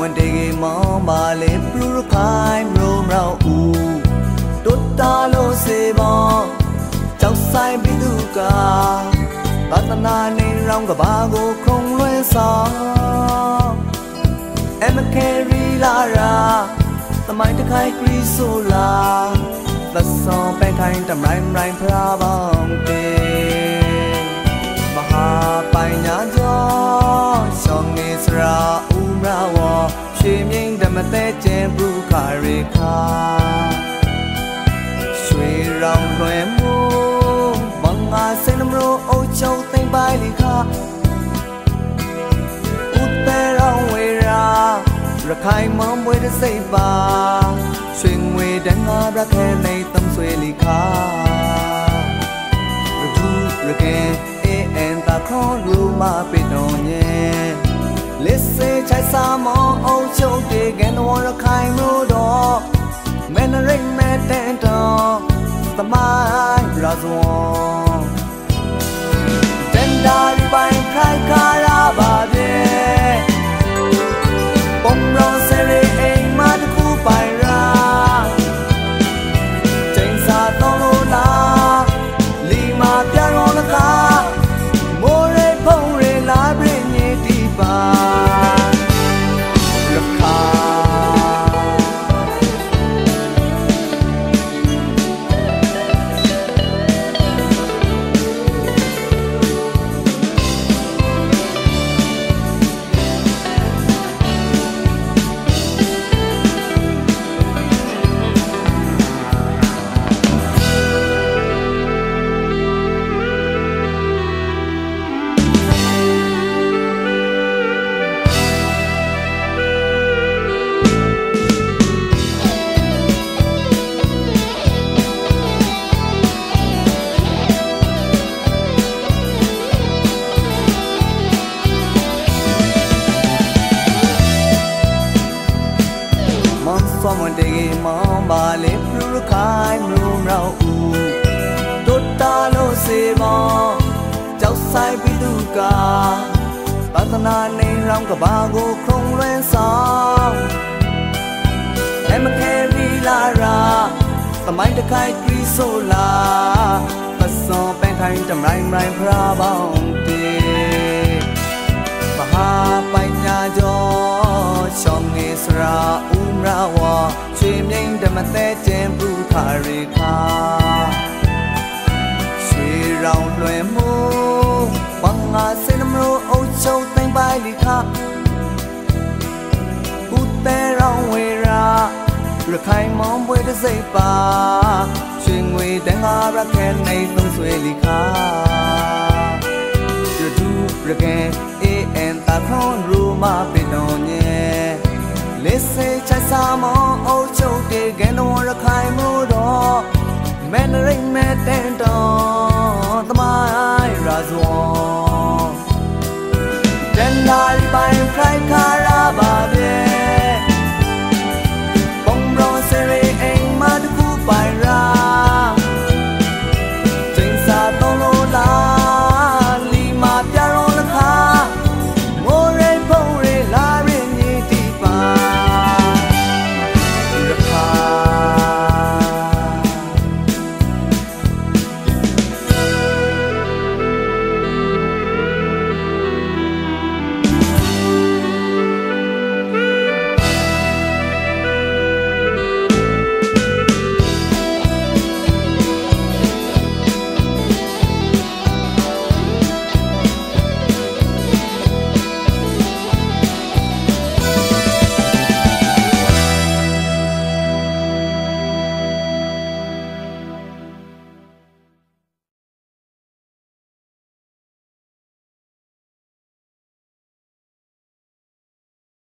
someone dig mom bale blue kai mro mro u tot ta lo se bo ကြောက်ဆိုင်ပြီးသူကသာသနာနေရောင်းကဘာကိုခုံလွှဲဆောင်အမကယ်ရီလာရာသမိုင်းတခိုင်ခရီဆိုလာသက်ဆောင်ပန်ခိုင်တမိုင်းရိုင်းဖရာပေါင်းတေမဟာပိုင်ညာကျော်ရှောင်းနေစရာဦးမ ရာဝရွှေမြင့်ဓမ္မတဲ့ကျင်းဘူးခါရီခါရွှေရောင်လွယ်မှုမငါစိတ်နှမလို့အုတ်ချုံသိမ့်ပိုင်လီခါဦးတဲ့ရောင်ဝေရာရခိုင်မွန်ဘွေတဲ့စိတ်ပါရွှေငွေတန်ငါရခဲနေသုံးဆွေလီခါရထူရခဲအေးအန်တာခေါ်လူမပေတော်ညဲ လက်စေချိုင်စာမောအုတ်ချုံတေကန်တော်ရခိုင်မို့တော့မန် Mom someone dig mom bale blue kai room rao u Tota lo se mo ကြောက်ဆိုင်ပြီးသူကသာသနာနေရောင်းကဘာကိုခုံလွှဲဆောင်အမခဲရီလာရာသမိုင်းတခိုင်ကြီးဆိုလာပစောပန်ခိုင်တမိုင်းမိုင်းဖရာပေါင်းတေမဟာပိုင်ညာကျော် မြိန်ဓမ္မတဲ့ကျင်းဘူးခါရီခါရွှေရောင်လွယ်မှုဘင်္ဂါစင်မရိုအုတ်ချုံသိမ့်ပိုင်လီခါဦးတဲ့ရောင်ဝေရာရခိုင်မောင်ပွဲတစ်စိတ်ပါရွှေငွေတန်ငါရခဲနေသုံးဆွေလီခါ you do again a and ta thon ru ma pe don nye le se chai sa mo o chou de gan no ra khai mo do man ring me ten don the mai ra zo